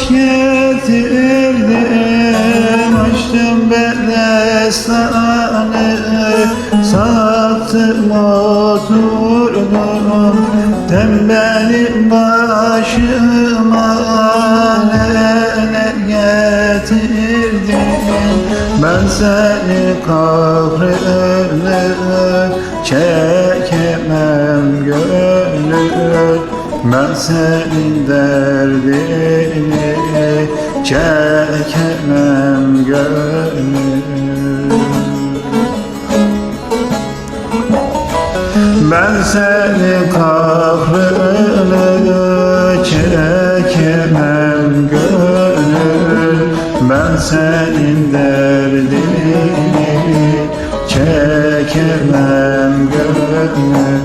Getirdim Açtım bedestanı sattım oturdum Tembelim başıma neler getirdim Ben seni kahrını çekemem Senin derdini çekemem gönül Ben seni kahrını çekemem gönül Ben senin derdini çekemem gönül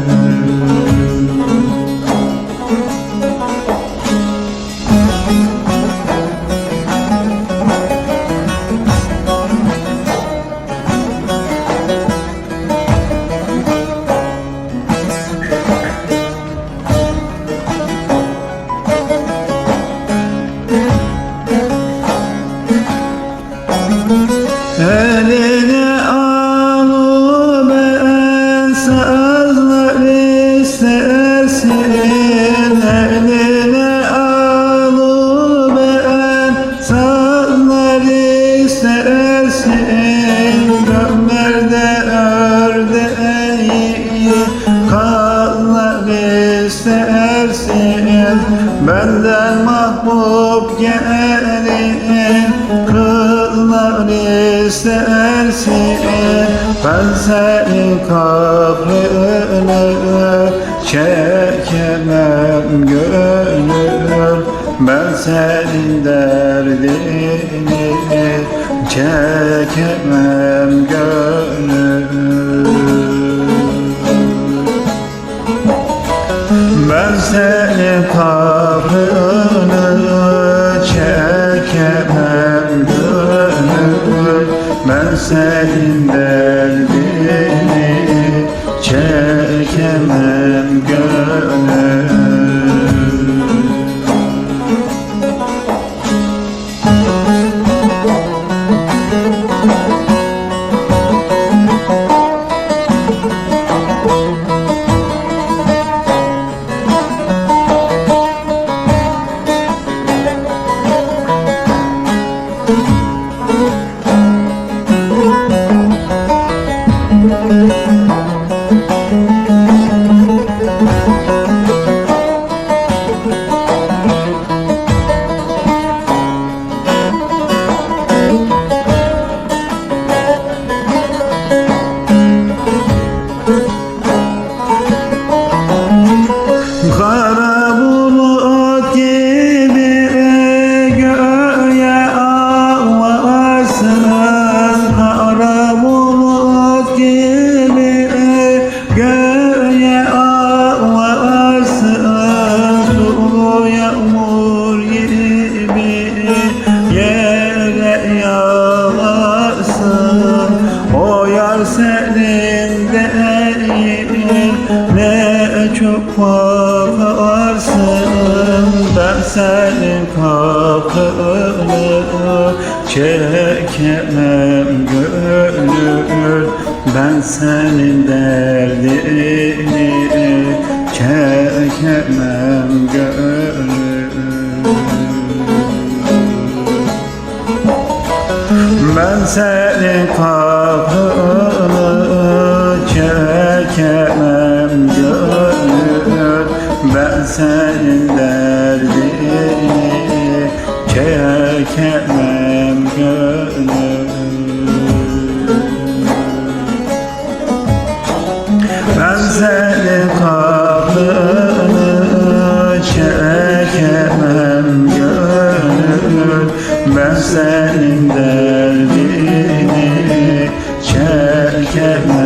istersin Ben senin kahrını çekemem gönül Ben senin derdini çekemem gönül Ben Kara senin kahrını çekemem gönül. Ben senin derdini çekemem gönül. Ben senin kahrını çekemem gönül Ben senin kahrını çekemem gönül Ben senin derdini çekemem